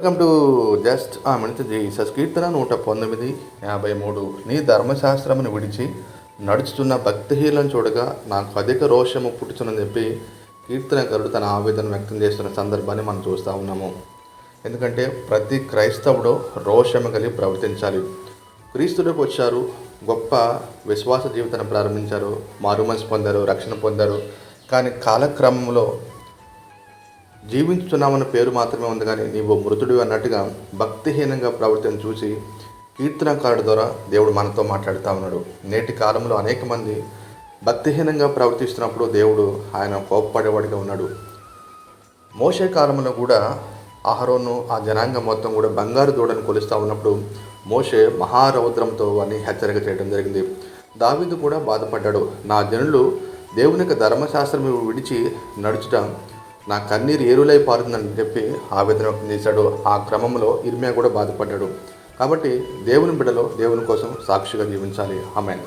Welcome to just ఆ మనిషి Jesus కీర్తన నూట పంతొమ్మిది యాభై మూడు. నీ ధర్మశాస్త్రమును విడిచి నడుచుతున్న భక్తిహీలను చూడగా నాకు అధిక రోషము పుట్టుచునని చెప్పి కీర్తనకరుడు తన ఆవేదన వ్యక్తం చేస్తున్న సందర్భాన్ని మనం చూస్తూ ఉన్నాము. ఎందుకంటే ప్రతి క్రైస్తవుడు రోషము కలిగి ప్రవర్తించాలి. క్రీస్తుడికి వచ్చారు గొప్ప విశ్వాస జీవితాన్ని ప్రారంభించారు మారుమనసు పొందారు రక్షణ పొందారు. కానీ కాలక్రమంలో జీవించుతున్నామన్న పేరు మాత్రమే ఉంది కానీ నీవు మృతుడు అన్నట్టుగా భక్తిహీనంగా ప్రవర్తన చూసి కీర్తనకారుడు ద్వారా దేవుడు మనతో మాట్లాడుతూ ఉన్నాడు. నేటి కాలంలో అనేక మంది భక్తిహీనంగా ప్రవర్తిస్తున్నప్పుడు దేవుడు ఆయన కోప్పడేవాడిగా ఉన్నాడు. మోసే కాలంలో కూడా ఆహరోను ఆ జనాంగం మొత్తం కూడా బంగారు దూడను కొలుస్తూ ఉన్నప్పుడు మోషే మహారౌద్రంతో వారిని హెచ్చరిక చేయడం జరిగింది. దావీదు కూడా బాధపడ్డాడు. నా జనులు దేవుని యొక్క ధర్మశాస్త్రం విడిచి నడుచుట నా కన్నీరు ఏరులై పారుతుందని చెప్పి ఆవేదన వ్యక్తం చేశాడు. ఆ క్రమంలో ఇర్మియా కూడా బాధపడ్డాడు. కాబట్టి దేవుని బిడ్డలో దేవుని కోసం సాక్షిగా జీవించాలి. ఆమె